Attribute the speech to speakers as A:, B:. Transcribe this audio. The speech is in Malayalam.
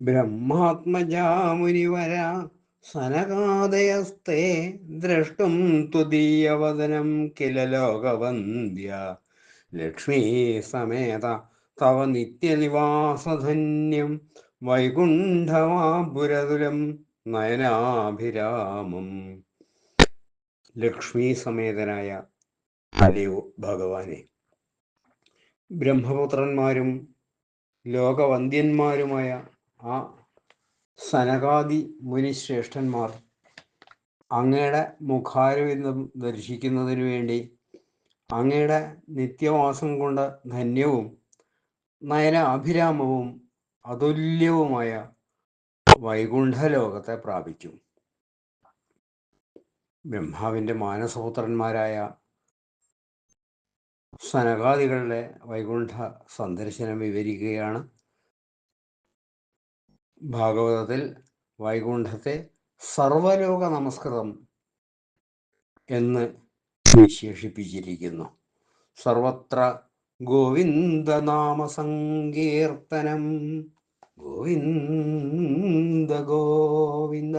A: ബ്രഹ്മാത്മജാമുനിവര സനകാദയസ്തേ ദ്രഷ്ടും തുദീയവദനം കില ലോകവന്ദ്യ ലക്ഷ്മീ സമേത തവ നിത്യനിവാസധന്യം വൈകുണ്ഠമാപുരതുലം നയനാഭിരാമം. ലക്ഷ്മി സമേതനായ അലിയു ഭഗവാനെ. ബ്രഹ്മപുത്രന്മാരും ലോകവന്ദ്യന്മാരുമായ ആ സനകാദി മുനിശ്രേഷ്ഠന്മാർ അങ്ങയുടെ മുഖാരവിന്ദം ദർശിക്കുന്നതിനു വേണ്ടി അങ്ങയുടെ നിത്യവാസം കൊണ്ട് ധന്യവും നയന അഭിരാമവും അതുല്യവുമായ വൈകുണ്ഠലോകത്തെ പ്രാപിക്കും. ബ്രഹ്മാവിന്റെ മാനസപുത്രന്മാരായ സനകാദികളുടെ വൈകുണ്ഠ സന്ദർശനം വിവരിക്കുകയാണ്. ഭാഗവതത്തിൽ വൈകുണ്ഠത്തെ സർവലോക നമസ്കൃതം എന്ന് വിശേഷിപ്പിച്ചിരിക്കുന്നു. സർവത്ര ഗോവിന്ദനാമസങ്കീർത്തനം. ഗോവിന്ദ ഗോവിന്ദ.